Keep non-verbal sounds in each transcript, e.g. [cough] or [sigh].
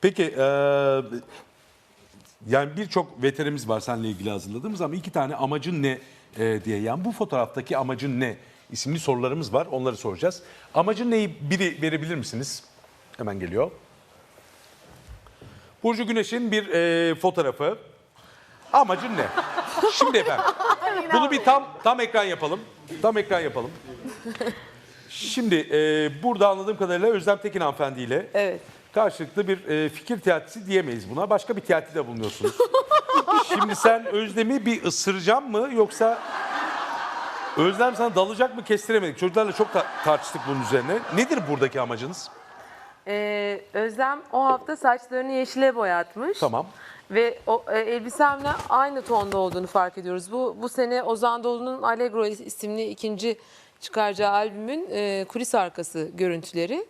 Peki e, yani birçok veterimiz var seninle ilgili hazırladığımız ama iki tane amacın ne e, diye. Yani bu fotoğraftaki amacın ne isimli sorularımız var onları soracağız. Amacın neyi biri verebilir misiniz? Hemen geliyor. Burcu Güneş'in bir e, fotoğrafı. Amacın ne? Şimdi efendim. Bunu bir tam tam ekran yapalım. Tam ekran yapalım. Şimdi e, burada anladığım kadarıyla Özlem Tekin hanımefendiyle Evet. Karşılıklı bir e, fikir teatisi diyemeyiz buna. Başka bir teatide bulunuyorsunuz. [laughs] Şimdi sen Özlem'i bir ısıracağım mı yoksa Özlem sana dalacak mı kestiremedik. Çocuklarla çok ta- tartıştık bunun üzerine. Nedir buradaki amacınız? Ee, Özlem o hafta saçlarını yeşile boyatmış. Tamam. Ve o e, elbisemle aynı tonda olduğunu fark ediyoruz. Bu bu sene Ozan Doğulu'nun Allegro isimli ikinci çıkaracağı albümün e, kulis arkası görüntüleri.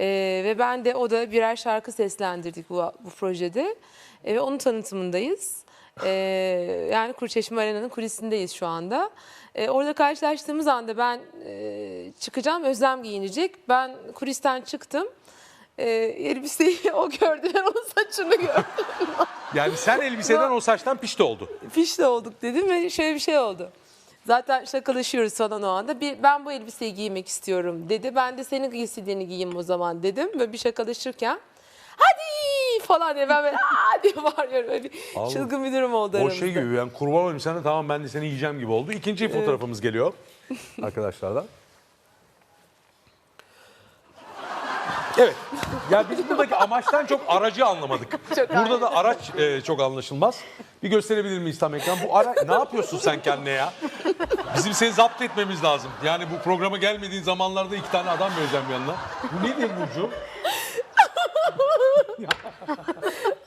E, ve ben de o da birer şarkı seslendirdik bu, bu projede. E, ve onun tanıtımındayız. E, [sighs] yani Kurçeşme Arena'nın kulisindeyiz şu anda. E, orada karşılaştığımız anda ben e, çıkacağım, Özlem giyinecek. Ben kulisten çıktım. E, elbiseyi [laughs] o gördü, ben onun saçını gördüm. [laughs] Yani sen elbiseden o saçtan pişti oldu. Fişle olduk dedim ve şöyle bir şey oldu. Zaten şakalaşıyoruz falan o anda. Bir, ben bu elbiseyi giymek istiyorum dedi. Ben de senin istediğini giyeyim o zaman dedim. Böyle bir şakalaşırken hadi falan diye ben böyle aa diye bağırıyorum. Böyle bir çılgın bir durum oldu O aramızda. şey gibi yani kurban olayım sana tamam ben de seni yiyeceğim gibi oldu. İkinci fotoğrafımız geliyor arkadaşlardan. Evet. Ya biz buradaki amaçtan çok aracı anlamadık. Burada da araç e, çok anlaşılmaz. Bir gösterebilir miyiz tam ekran? Bu ara ne yapıyorsun sen kendine ya? Bizim seni zapt etmemiz lazım. Yani bu programa gelmediğin zamanlarda iki tane adam vereceğim yanına. Bu nedir Burcu?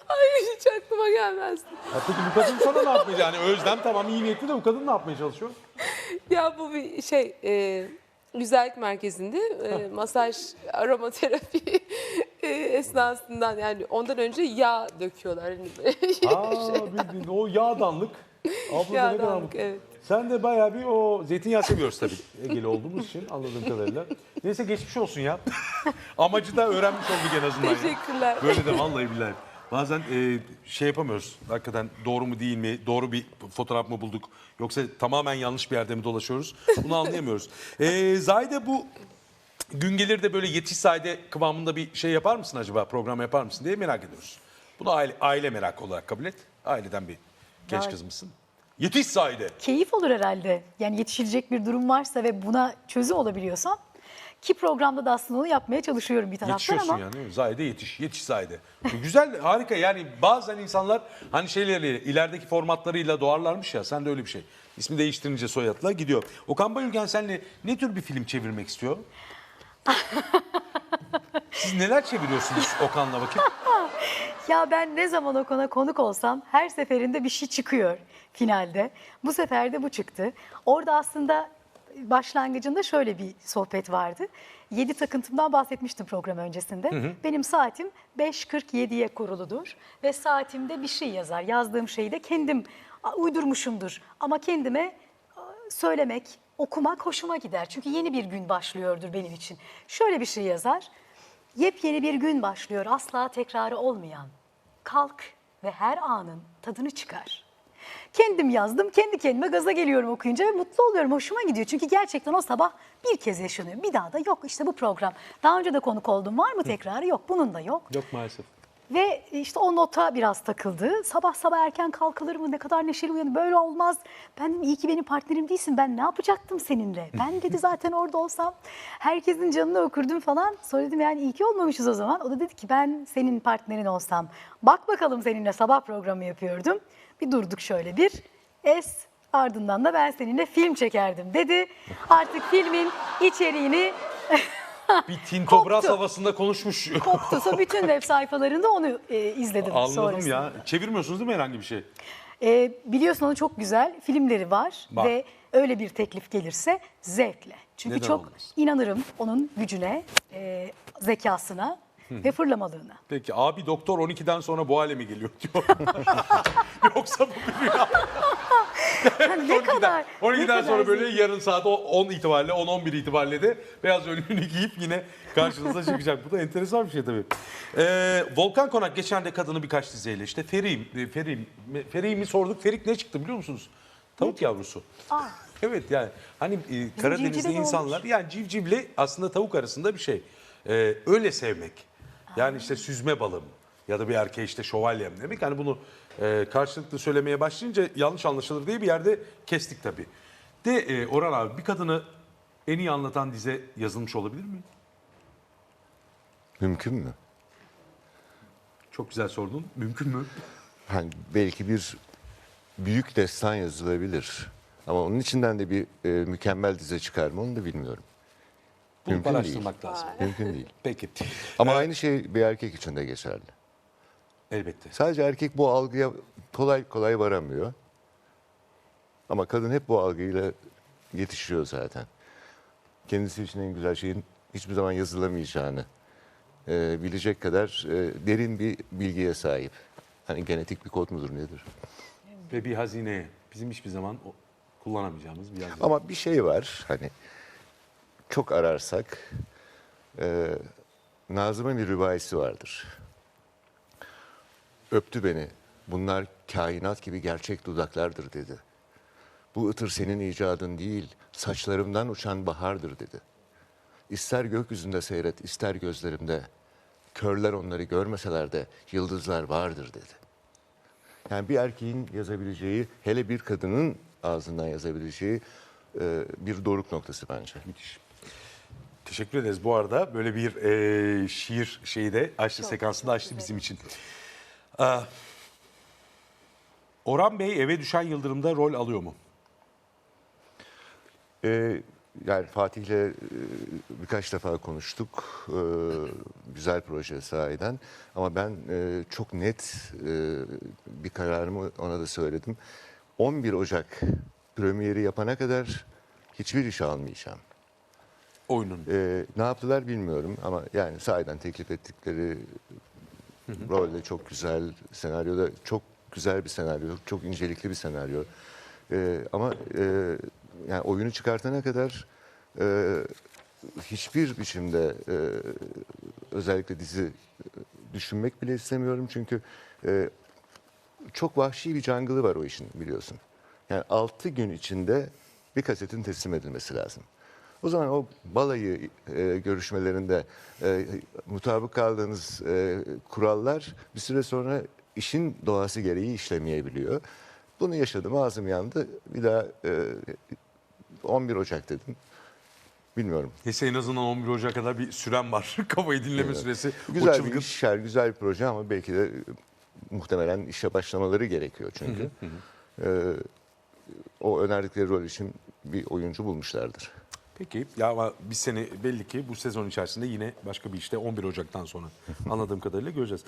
Ay hiç aklıma gelmezdi. Ya peki bu kadın sana ne yapmaya Yani Özlem tamam iyi niyetli de bu kadın ne yapmaya çalışıyor? Ya bu bir şey e, güzellik merkezinde e, masaj aromaterapi e, esnasından yani ondan önce yağ döküyorlar. Hani böyle Aa bildiğin o yağdanlık. Abla da ne kadar Yağdanlık, mutlu. evet. Sen de bayağı bir o zeytinyağı seviyoruz tabii Egeli olduğumuz için anladığım kadarıyla. Neyse geçmiş olsun ya. [laughs] Amacı da öğrenmiş olduk en azından. ya. Teşekkürler. Böyle de vallahi billahi. Bazen e, şey yapamıyoruz. Hakikaten doğru mu değil mi? Doğru bir fotoğraf mı bulduk? Yoksa tamamen yanlış bir yerde mi dolaşıyoruz? Bunu anlayamıyoruz. [laughs] E, Zahide bu gün gelir de böyle yetiş sayede kıvamında bir şey yapar mısın acaba? Program yapar mısın diye merak ediyoruz. Bunu aile, aile merakı olarak kabul et. Aileden bir genç kız mısın? Yetiş sayede. keyif olur herhalde. Yani yetişilecek bir durum varsa ve buna çözüm olabiliyorsam ki programda da aslında onu yapmaya çalışıyorum bir taraftan Yetişiyorsun ama yani değil mi? Zahide yetiş, yetiş Zahide. Bu Güzel, harika yani bazen insanlar hani şeyleri ilerideki formatlarıyla doğarlarmış ya sen de öyle bir şey. İsmi değiştirince soyadla gidiyor. Okan Bayülgen seninle ne tür bir film çevirmek istiyor? [laughs] Siz neler çeviriyorsunuz Okan'la vakit? [laughs] ya ben ne zaman o kona konuk olsam her seferinde bir şey çıkıyor finalde. Bu sefer de bu çıktı. Orada aslında başlangıcında şöyle bir sohbet vardı. 7 takıntımdan bahsetmiştim program öncesinde. Benim saatim 5.47'ye kuruludur ve saatimde bir şey yazar. Yazdığım şeyi de kendim uydurmuşumdur. Ama kendime söylemek, okumak hoşuma gider. Çünkü yeni bir gün başlıyordur benim için. Şöyle bir şey yazar. Yepyeni bir gün başlıyor asla tekrarı olmayan. Kalk ve her anın tadını çıkar. Kendim yazdım, kendi kendime gaza geliyorum okuyunca ve mutlu oluyorum, hoşuma gidiyor. Çünkü gerçekten o sabah bir kez yaşanıyor. Bir daha da yok işte bu program. Daha önce de konuk oldum, var mı tekrarı? Yok, bunun da yok. Yok maalesef. Ve işte o nota biraz takıldı. Sabah sabah erken kalkılır mı? Ne kadar neşeli uyanır. Böyle olmaz. Ben dedim iyi ki benim partnerim değilsin. Ben ne yapacaktım seninle? Ben dedi [laughs] zaten orada olsam herkesin canını okurdum falan. Sonra dedim yani iyi ki olmamışız o zaman. O da dedi ki ben senin partnerin olsam. Bak bakalım seninle sabah programı yapıyordum. Bir durduk şöyle bir. Es ardından da ben seninle film çekerdim dedi. Artık filmin içeriğini [laughs] Bir Tinto Brass Koptu. havasında konuşmuş. koptusa bütün web sayfalarında onu e, izledim Anladım sonrasında. ya. Çevirmiyorsunuz değil mi herhangi bir şey? Ee, biliyorsun onun çok güzel filmleri var, Var. ve öyle bir teklif gelirse zevkle. Çünkü Neden çok olmasın? inanırım onun gücüne, e, zekasına ve fırlamalığına. Peki abi doktor 12'den sonra bu hale mi geliyor diyor. [laughs] Yoksa bu bir rüya. [laughs] ne kadar? ne 12'den kadar sonra böyle zevkli. yarın saat o- 10 itibariyle 10-11 itibariyle de beyaz önlüğünü giyip yine karşınıza [laughs] çıkacak. Bu da enteresan bir şey tabii. Ee, Volkan Konak geçen de kadını birkaç dizeyle işte Ferim, Ferim, Ferim'i sorduk. Ferik ne çıktı biliyor musunuz? Tavuk yavrusu. Aa. Evet yani hani e, Karadeniz'de civcive de insanlar yani civcivle aslında tavuk arasında bir şey. Ee, öyle sevmek. Yani işte süzme balım ya da bir erkeğe işte şövalyem demek. Hani bunu e, karşılıklı söylemeye başlayınca yanlış anlaşılır diye bir yerde kestik tabii. De e, Orhan abi bir kadını en iyi anlatan dize yazılmış olabilir mi? Mümkün mü? Çok güzel sordun. Mümkün mü? Hani belki bir büyük destan yazılabilir. Ama onun içinden de bir e, mükemmel dize çıkar mı onu da bilmiyorum. Bunu Mümkün değil. araştırmak lazım. Mümkün değil. Peki. Ama aynı şey bir erkek için de geçerli. Elbette. Sadece erkek bu algıya kolay kolay varamıyor. Ama kadın hep bu algıyla yetişiyor zaten. Kendisi için en güzel şeyin hiçbir zaman yazılamayacağını e, bilecek kadar e, derin bir bilgiye sahip. Hani genetik bir kod mudur nedir? Ve bir hazine. Bizim hiçbir zaman o- kullanamayacağımız bir hazine. Ama bir şey var hani çok ararsak e, Nazım'ın bir rübayisi vardır. Öptü beni. Bunlar kainat gibi gerçek dudaklardır dedi. Bu ıtır senin icadın değil, saçlarımdan uçan bahardır dedi. İster gökyüzünde seyret, ister gözlerimde. Körler onları görmeseler de yıldızlar vardır dedi. Yani bir erkeğin yazabileceği, hele bir kadının ağzından yazabileceği e, bir doruk noktası bence. Müthiş. Teşekkür ederiz. Bu arada böyle bir e, şiir şeyi de açtı sekansını açtı bizim için. Aa, Orhan Bey eve düşen Yıldırım'da rol alıyor mu? E, yani Fatih'le e, birkaç defa konuştuk. E, güzel proje sahiden. Ama ben e, çok net e, bir kararımı ona da söyledim. 11 Ocak premieri yapana kadar hiçbir iş almayacağım. Oyunun. Ee, ne yaptılar bilmiyorum ama yani sahiden teklif ettikleri rol de çok güzel, senaryoda çok güzel bir senaryo, çok incelikli bir senaryo. Ee, ama e, yani oyunu çıkartana kadar e, hiçbir biçimde e, özellikle dizi e, düşünmek bile istemiyorum çünkü e, çok vahşi bir jungle'ı var o işin biliyorsun. Yani 6 gün içinde bir kasetin teslim edilmesi lazım. O zaman o balayı e, görüşmelerinde e, mutabık kaldığınız e, kurallar bir süre sonra işin doğası gereği işlemeyebiliyor. Bunu yaşadım, ağzım yandı. Bir daha e, 11 Ocak dedim. Bilmiyorum. Neyse en azından 11 Ocak'a kadar bir süren var. [laughs] Kafayı dinleme süresi. O Güzel bir çılgın- iş, şer, güzel bir proje ama belki de e, muhtemelen işe başlamaları gerekiyor çünkü. Ee, o önerdikleri rol için bir oyuncu bulmuşlardır. Peki ya ama biz seni belli ki bu sezon içerisinde yine başka bir işte 11 Ocak'tan sonra [laughs] anladığım kadarıyla göreceğiz.